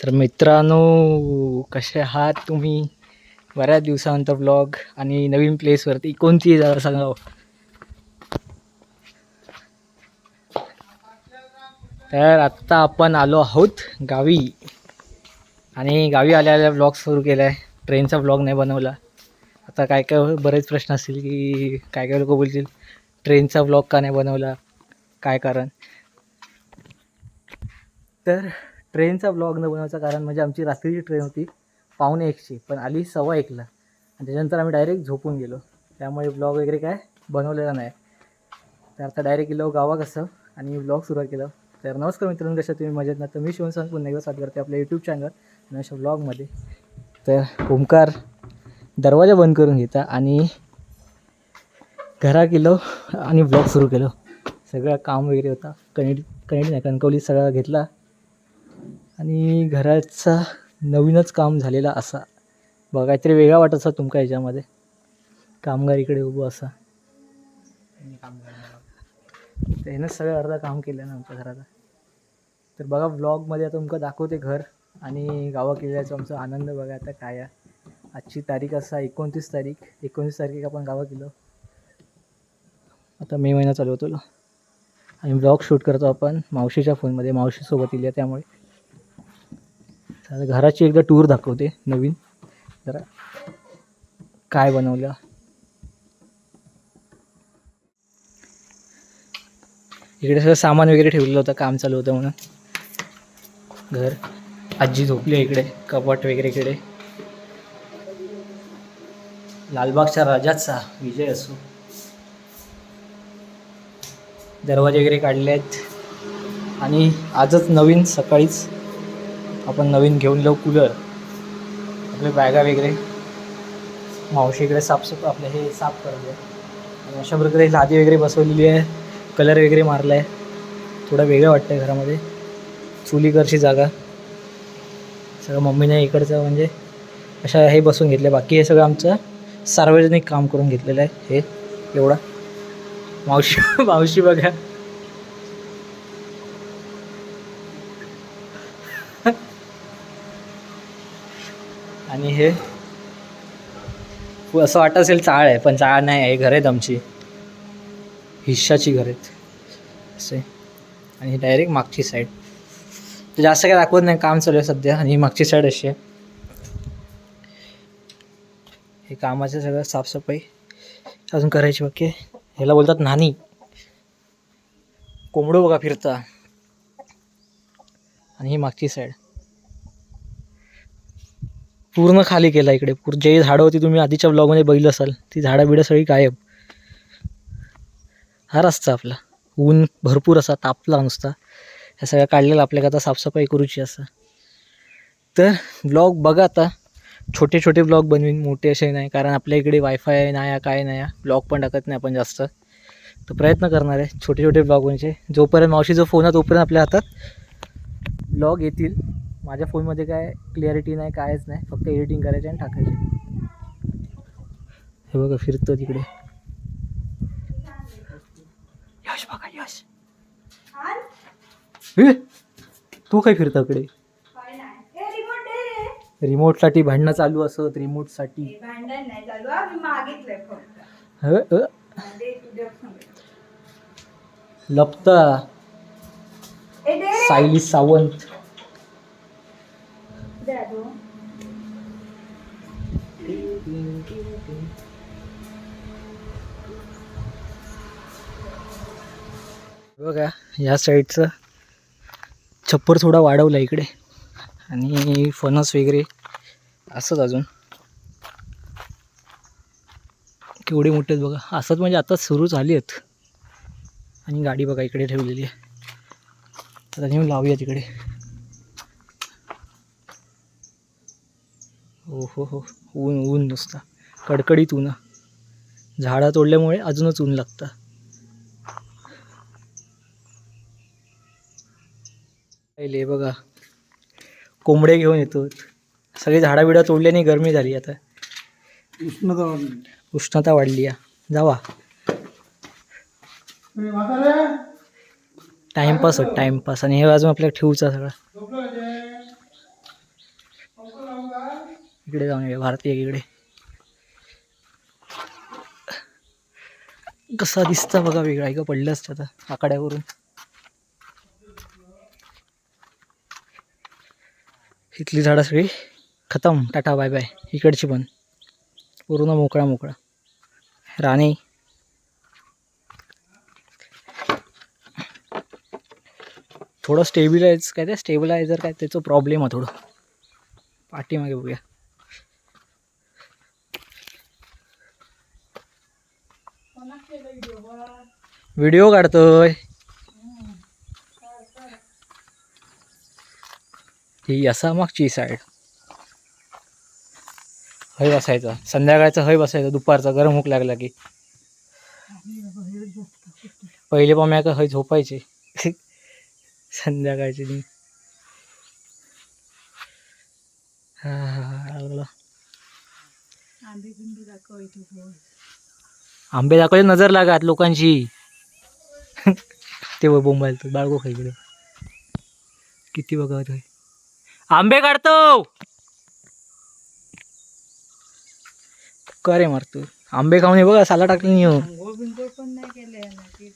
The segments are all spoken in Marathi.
तर मित्रांनो कसे आहात तुम्ही? बऱ्याच दिवसानंतर ब्लॉग आणि नवीन प्लेसवरती कोणती जरा सांगावं? तर आत्ता आपण आलो आहोत गावी. आणि गावी आल्या आल्या ब्लॉग सुरू केला आहे ट्रेनचा ब्लॉग नाही बनवला. आता काय काय बरेच प्रश्न असतील की काय काय लोक बोलतील. ट्रेनचा ब्लॉग का नाही बनवला? काय कारण? तर ट्रेनचा ब्लॉग न बनवायचं कारण म्हणजे आमची रात्रीची ट्रेन होती पावणे एकची पण आली सव्वा एकला. आणि त्याच्यानंतर आम्ही डायरेक्ट झोपून गेलो. त्यामुळे ब्लॉग वगैरे काय बनवलेला नाही. तर आता डायरेक्ट गेलो गावा कसं आणि ब्लॉग सुरू केलं. तर नमस्कार मित्रांनो कशा तुम्ही? मजेत ना? तर मी शिवण सांग पुन्हा एकदा साथ करते आपल्या यूट्यूब चॅनल आणि अशा ब्लॉगमध्ये तर ओमकार दरवाजा बंद करून घेता आणि घरा गेलो आणि ब्लॉग सुरू केलं. सगळं काम वगैरे होता. कनेक्ट कनेक्ट नाही कणकवली सगळा घेतला. आणि घराचा नवीनच काम झालेला असा. बघा काहीतरी वेगळा वाटत असा तुमका ह्याच्यामध्ये. कामगार इकडे उभं असा. त्यानंच सगळं अर्धा काम केलं ना आमच्या घराचा. तर बघा ब्लॉगमध्ये आता तुमका दाखवते घर आणि गावा किल्ल्याचा आमचा आनंद बघा आता काय आहे. आजची तारीख असा एकोणतीस तारीख. एकोणतीस तारखेक आपण गावा गेलो आता मे महिना चालू होतो आणि ब्लॉग शूट करतो आपण मावशीच्या फोनमध्ये मावशीसोबत इल्या त्यामुळे. घराची एकदा टूर दाखवते नवीन. जरा काय बनवलं. इकडे सगळं सामान वगैरे ठेवलेलं होतं काम चालू होतं म्हणून. घर. आजी झोपली आहे इकडे कपाट वगैरे इकडे. लालबागच्या राजाचा विजय असो. दरवाजे वगैरे काढले आहेत आणि आजच नवीन सकाळीच आपण नवीन घेऊन जाऊ कूलर. आपले बॅगा वगैरे. मावशी इकडे साफसफ आपले हे साफ करते. आणि अशा प्रकारे लादी वगैरे बसवलेली आहे. कलर वगैरे मारला आहे. थोडं वेगळं वाटतं आहे घरामध्ये चुलीकरची जागा. सगळं मम्मीने इकडचं म्हणजे अशा हे बसून घेतलं बाकी हे सगळं आमचं सार्वजनिक काम करून घेतलेलं आहे. हे एवढा. मावशी मावशी बघा. आणि हे असं वाटत असेल चाळ आहे पण चाळ नाही आहे घर आहेत आमची. हिश्शाची घर आहेत. असे. आणि डायरेक्ट मागची साईड तर जास्त काय दाखवत नाही काम चालू आहे सध्या. आणि ही मागची साईड अशी आहे. हे कामाचं सगळं साफसफाई अजून करायची बाकी ह्याला बोलतात नानी. कोंबडो बघा फिरता. आणि ही मागची साईड पूर्ण खाली केला इकडे. पूर जे झाडं होती तुम्ही आधीच्या ब्लॉगमध्ये बघितलं असाल ती झाडं बिडं सगळी गायब. हा रस्ता आपला. ऊन भरपूर असा तापला नुसता. ह्या सगळ्या काढलेला आपल्याला आता साफसफाई करूची असं. तर ब्लॉग बघा आता. छोटे छोटे ब्लॉग बनवीन. मोठे असे नाही कारण आपल्या इकडे वायफाय नाही आहे, काय नाही. ब्लॉग पण टाकत नाही आपण जास्त. तर प्रयत्न करणार आहे छोटे छोटे ब्लॉग म्हणजे जोपर्यंत मावशीचा फोन आहे तोपर्यंत आपल्या हातात ब्लॉग येतील. माझ्या फोनमध्ये काय क्लिअरिटी नाही कायच नाही फक्त एडिटिंग करायचे आणि टाकायचे. हे बघा फिरतं तिकडे. यश बघा यश. तू काय फिरतं इकडे? रिमोटसाठी भांडणं चालू असत रिमोटसाठी लपता. सायली सावंत हा, मी मागितलंय फक्त ह, अ, दे तुझ्या फोन. लपता ए, दे रे. सायली सावंत दे तू. बघा या साईडचं छप्पर थोडा वाढवला इकडे. आणि फणस वगैरे असंच अजून. केवढे मोठे आहेत बघा. असंच म्हणजे आता सुरू झाली आहेत. आणि गाडी बघा इकडे ठेवलेली आहे. आता नेऊन लावूया तिकडे. हो हो. हो ऊन ऊन नुसता. कडकडीत ऊन. झाडं तोडल्यामुळे अजूनच ऊन लागतं. पहिले बघा. कोंबडे घेऊन येतो. सगळी झाडा बिडा तोडल्याने गरमी झाली आता. उष्णता वाढली. उष्णता वाढली आहे जावा. टाइमपास होत टाइमपास आणि हे अजून आपल्याला ठेवूचा सगळा. इकडे जाऊन येऊया भारतीय इकडे. कसा दिसता बघा वेगळा आहे का पडलं असतं आता आकड्यावरून. इथली झाडं सगळी खतम टाटा बाय बाय इकडची पण. पूर्ण मोकळा मोकळा. राणे. थोडं स्टेबिलायझ काय ते स्टेबिलायझर काय त्याचं प्रॉब्लेम आहे थोडं. पाठीमागे बघूया. व्हिडिओ काढतोय. ही असा मागची साईड हय बसायचा. संध्याकाळचा हय बसायचा. दुपारचा गरम हुक लागला की. पहिले पाम्या का हय झोपायचे. संध्याकाळची दिन. हा हा, हा लागला. आंबे दाखवले नजर लागत लोकांची. ते बघ तू बाळगो बाळगो. खाईकडे किती बघा तो. आंबे काढतो. करे मार मारतो. आंबे खाऊन हे बघा साला टाकले नाही हो.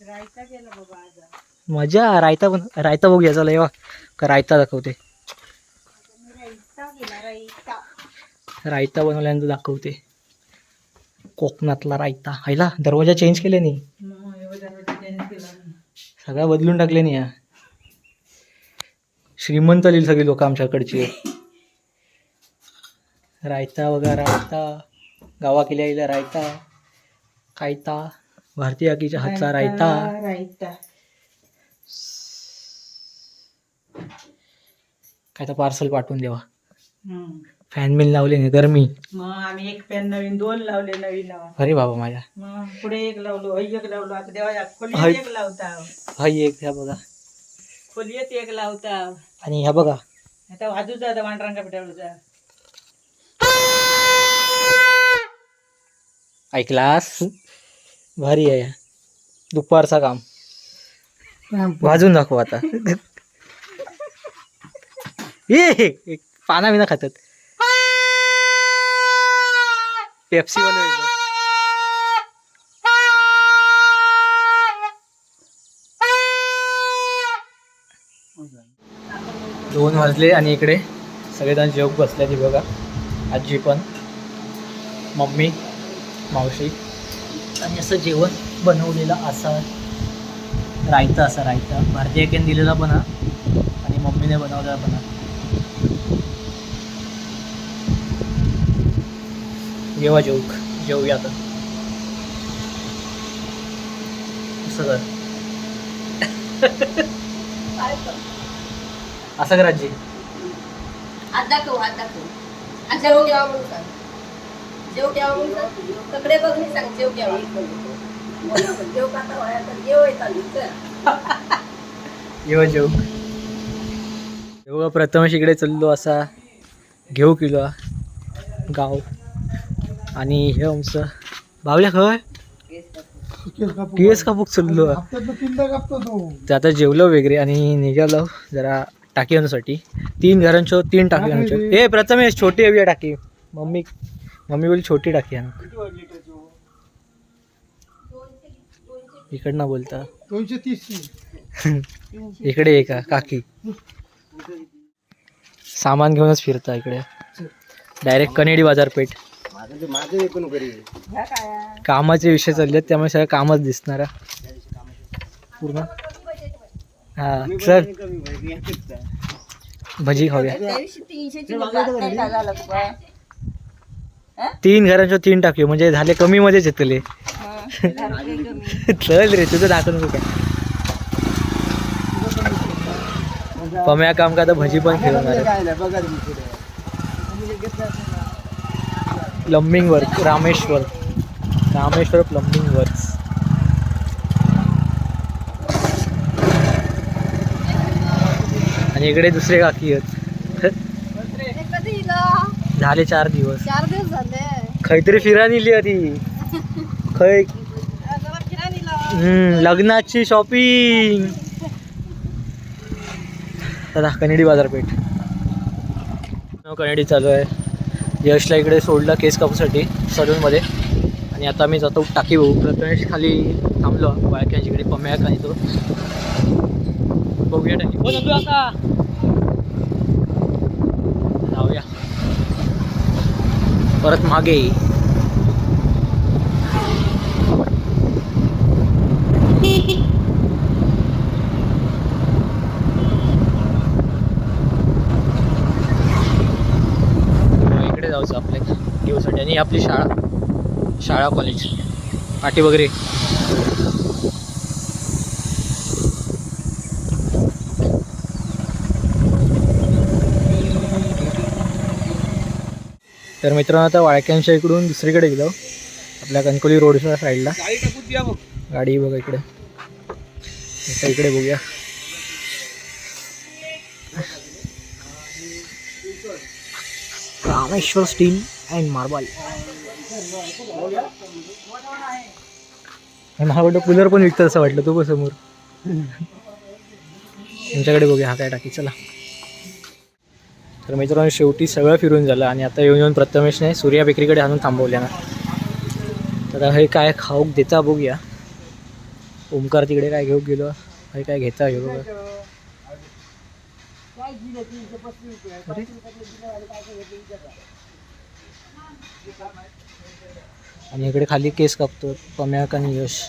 रायता मजा रायता पण रायता बघूया चला येवा का रायता दाखवते. रायता बनवल्यानंतर दाखवते. कोकणातला रायता. हायला दरवाजा चेंज केले नाही सगळा बदलून टाकले नाही या. श्रीमंत लिहिली सगळी लोक आमच्याकडची. रायता वगैरे रायता. गावा केल्या गेल्या रायता. कायता. भारतीय आकीच्या हातचा रायता रायता. काय तर पार्सल पाठवून देवा. फॅन बिल लावले नाही गरमी मग आम्ही एक पॅन नवीन दोन लावले नवीन लावा अरे बाबा माझ्या. मग पुढे एक लावलो हय एक लावलो आता देवा. खोलीत एक लावता हाय एक ह्या बघा. खोलीत एक लावता आणि ह्या बघा. आता वाजूचा आता वांडरांका पिटाळूचा ऐकलास? भारी आहे. दुपारचा काम. वाजून दाखव आता. एक पाना बिना खातात. पेप्सी वाले दोन वाजले आणि इकडे सगळेजण जेवक बसले ती बघा. आजी पण मम्मी मावशी. आणि असं जेवण बनवलेलं असं रायता असा रायता. भारतीय केन दिलेला पण हा. आणि मम्मीने बनवलेला पण हा जेवा जेवक जेवूया आता. असं कर. असं कर आजी. हात दाखव जेव घ्यावा म्हणून सांग. जेव घ्यावा म्हणून सांग? सगळे बघ नाही सांग जेव घ्यावा जेव खाता वया तर जेव. येतात जेव्हा प्रथमेश इकडे चाललो असा. घेऊ किलो गाव. आणि हे आमचं बावल्या खय केस कापूक चाललो? आता जेवलो वगैरे आणि निघालो जरा टाकी आणण्यासाठी. तीन घरांच्या तीन टाकी आणूच्या ए प्रथमेश छोटी हवी टाकी. मम्मी मम्मी बोली छोटी टाकी आण. इकडनं बोलता. दोनशे तीस. इकडे आहे का काकी? सामान घेऊनच फिरता इकडे. डायरेक्ट कनेडी बाजारपेठ. कामाचे विषय चालले आहेत त्यामुळे सगळं कामच दिसणार आहे. पूर्ण? हा चल. भजी खाऊया. तीनशेची काय झालं तुका तीन घरांच्या तीन टाकूया म्हणजे झाले कमी मध्येच येतले चल रे तुझं दाखवून नको काय. पम्या काम का आता भजी पण खेळणार plumbing work Rameshwar. Rameshwar plumbing works आणि इकडे दुसरे काकी आहेत. झाले चार दिवस. चार दिवस झाले. खैतरी फिरा नेली आधी. खै. लग्नाची शॉपिंग कनेडी बाजारपेठ. कनेडी चालू आहे. यशला इकडे सोडलं केस कापूसाठी सलूनमध्ये. आणि आता मी जातो टाकी बघू प्रथमेश खाली थांबलो. बायकांच्या इकडे पम्या खाली तो. बघूया टाकी. हो आता. जाऊया. परत मागे इकडे जायचं आपल्या घेऊसाठी आणि आपली शाळा शाळा कॉलेज पाठी वगैरे. तर मित्रांनो आता वाळक्यांच्या इकडून दुसरीकडे गेलो. आपल्या कणकोली रोडच्या साईडला गाडी बघा इकडे. आता इकडे बघूया. रामेश्वर स्टील. अँड मार्बल मला वाटतं कूलर पण विकतं असं वाटलं तो समोर. तुमच्याकडे बघूया हा काय टाकी चला. तर मित्रांनो शेवटी सगळं फिरून झालं आणि आता येऊन येऊन प्रथमेशने सूर्या बेकरीकडे आणून थांबवल्या ना. तर हे काय खाऊक देता बघूया. ओमकार तिकडे काय घेऊ गेलो हे काय घेता हे बघा अरे. आणि इकडे खाली केस कापतो. पम्याक आणि Yash.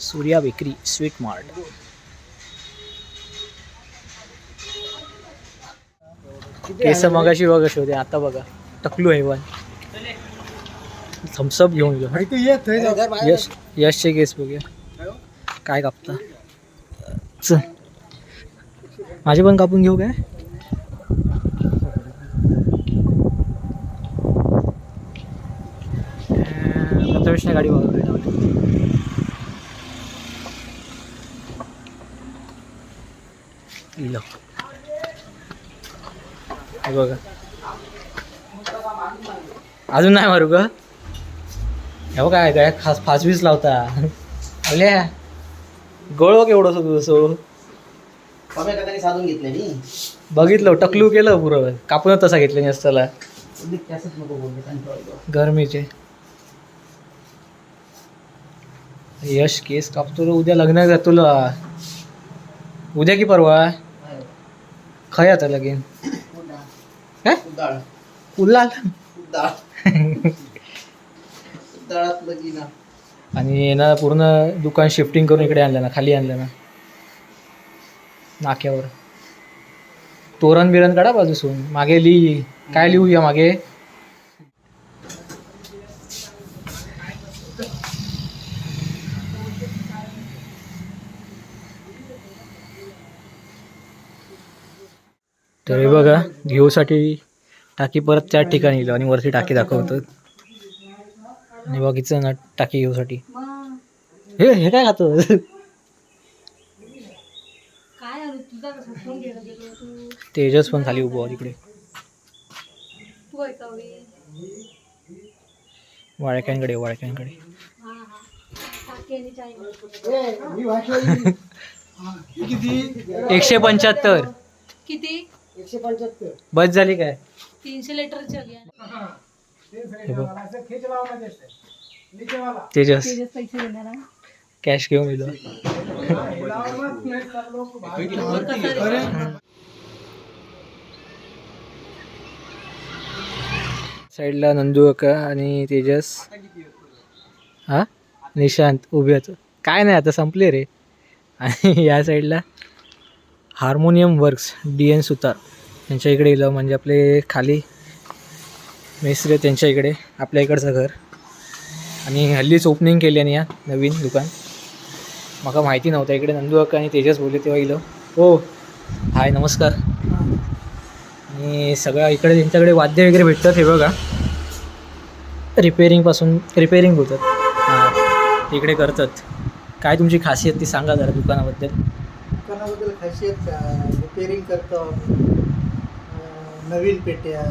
Surya bakery sweet mart. केस मगाशी बघा होते आता बघा. टकलू आहे पण. थम्सअप घेऊन आहे यश यशचे केस बघूया. काय कापता? चल. माझे पण कापून घेऊ काय अं, प्रथमेशने गाडी बघा इलो हे बघा. अजून नाही मारू का? हे काय काय खास फासवीस लावता. अल्या गळ केवढं असं तुझं सो साधून घेतले बघितलं टकलू केलं पुरं. कापून तसा घेतलं नाही असताला. गरमीचे. यश केस कापतो उद्या लग्न तुला? उद्या की परवा? खय आता लगीन. काय? डाळ उल्ला. डाळ डाळात लगीना आणि ना पूर्ण दुकान शिफ्टिंग करून इकडे आणलं ना खाली आणलं ना. नाक्यावर. तोरण बिरण काढा बाजूसून. मागे लिही काय लिहूया मागे? तर हे बघा घेऊसाठी टाकी परत त्याच ठिकाणी गेलो आणि वरती टाकी दाखवतो. आणि बघितलं ना टाकी घेऊसाठी. हे हे काय खातो? काय आलो? तुझा कसं फोन घ्यायला गेलो तू तेजस पण खाली उभं तिकडे. तू ऐकावी वाळक्यांकडे. वाळक्यांकडे टाकी आणि चाय. भाषा किती एकशे पंच्याहत्तर. किती? एकशे पंच्याहत्तर. बस झाली काय? तीनशे लिटरची हे वाला तेजस तेजस पैसे देणार? कॅश घेऊन गेलो अरे साईडला नंदू अक्का आणि तेजस. हा? निशांत उभे होतो काय नाही आता संपले रे. आणि या साईडला harmonium works D N Sutar त्यांच्या इकडे गेलं म्हणजे आपले खाली मेस्त्री त्यांच्या इकडे आपल्या इकडचं घर. आणि हल्लीच ओपनिंग केली आणि या नवीन दुकान. मला माहिती नव्हतं इकडे नंदू अक्का आणि तेजस बोलले तेव्हा गेलो हो हाय नमस्कार. आणि सगळं इकडे त्यांच्याकडे वाद्य वगैरे भेटतात हे बघा. रिपेरिंगपासून रिपेरिंग बोलतात हां तिकडे करतात. काय तुमची खासियत ती सांगा जरा दुकानाबद्दल. दुकानाबद्दल खासियत रिपेरिंग करतो नवीन पेट्या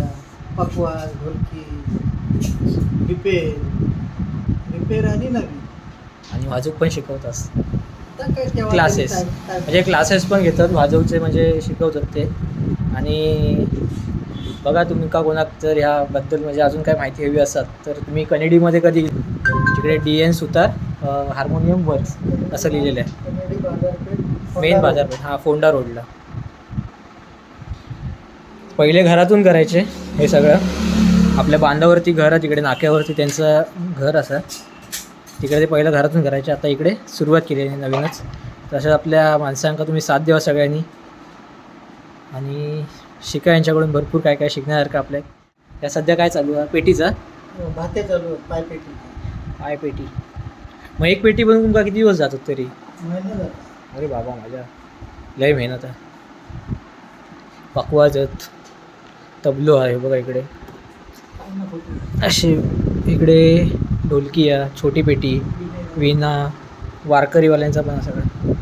पकवाज ढोलकी रिपेर रिपेर आणि नवीन. आणि वाजूक पण शिकवतास काय काय- काय- म्हणजे क्लासेस पण घेतात. वाजवचे म्हणजे शिकवतात ते. आणि बघा तुम्ही का कोणाक जर ह्याबद्दल म्हणजे अजून काय माहिती हवी असतात तर तुम्ही कनेडीमध्ये कधी तिकडे D N Sutar harmonium works असं लिहिलेलं आहे. मेन बाजारपेठ. हा फोंडा रोडला पहिले घरातून करायचे हे सगळं. आपल्या बांधावरती घर आहे तिकडे नाक्यावरती त्यांचं घर असं. तिकडे ते पहिलं घरातून करायचे आता इकडे सुरुवात केली आहे नवीनच. तसंच आपल्या माणसांका तुम्ही साथ द्यावा सगळ्यांनी. आणि शिका यांच्याकडून भरपूर काय काय शिकण्यासारखं आपल्या. या सध्या काय चालू आहे? पेटीचा? भाते चालू आहेत पायपेटी. काय पेटी मग एक पेटी बनवून तुमका किती दिवस जातात तरी. जातो. अरे बाबा माझ्या लय मेहनत आहे. पकवाजत तबलो आहे बघा इकडे. असे इकडे ढोलकी आहे छोटी पेटी विणा वारकरीवाल्यांचा पण सगळं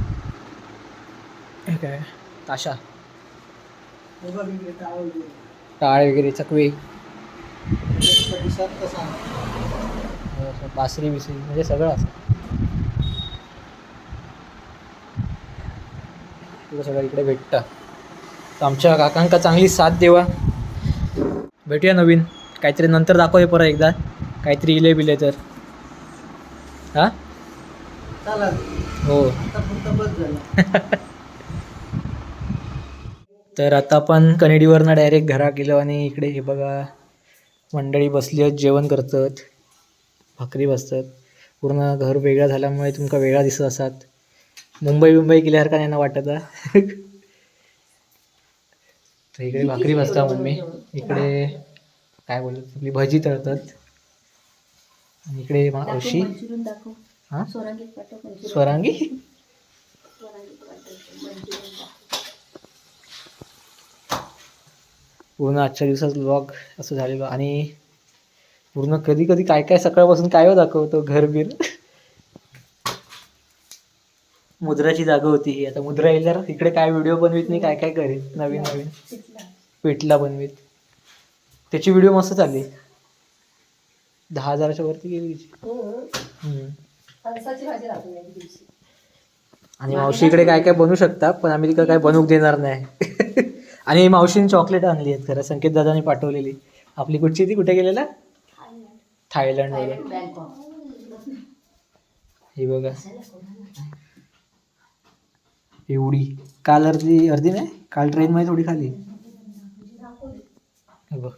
हे काय? ताशा. टाळ वगैरे. चकवे. बासरी बिसरी म्हणजे सगळं असं. तुला सगळं इकडे भेटतं. तर आमच्या काकांका चांगली साथ देवा. भेटूया नवीन. काहीतरी नंतर दाखवूया परत एकदा. काहीतरी इले बिले तर. हां? चला हो. तर आता आपण कनेडीवरनं डायरेक्ट घरा गेलो आणि इकडे हे बघा. मंडळी बसली आहेत जेवण करतात. भाकरी बसतात. पूर्ण घर वेगळं झाल्यामुळे तुमका वेगळा दिसत असतात. मुंबई मुंबई गेल्यासारखा यांना वाटत आहे. तर इकडे भाकरी बसता मम्मी. इकडे काय बोलतात आपली भजी तळतात. आणि इकडे मावशी मंचुरियन दाखव. हां? सोरांगीत पाठव मंचुरियन. स्वरांगी? सोरांगीत पाठव मंचुरियन दाखव. पूर्ण आजच्या दिवसात व्लॉग असं झालेलं. आणि पूर्ण कधी कधी काय काय सकाळपासून काय हो दाखवतो घर बीर मुद्राची जागा होती ही. आता मुद्रा येईल इकडे काय व्हिडिओ बनवीत नाही काय काय करेल? नवीन नवीन. पेटला बनवीत. त्याची व्हिडिओ मस्त चालली. दहा हजाराच्या वरती गेली तिची. दिवशी. आणि मावशी इकडे काय काय बनवू शकता पण आम्ही तिकडे काय बनवूक देणार नाही. आणि मावशीने चॉकलेट आणली आहेत खरं. संकेत दादाने पाठवलेली. आपली कुठची ती? कुठे गेलेला? थायलंड. ही बघा. एवढी. काल अर्धी अर्धी नाही? काल ट्रेनमध्ये थोडी खाली हे बघ.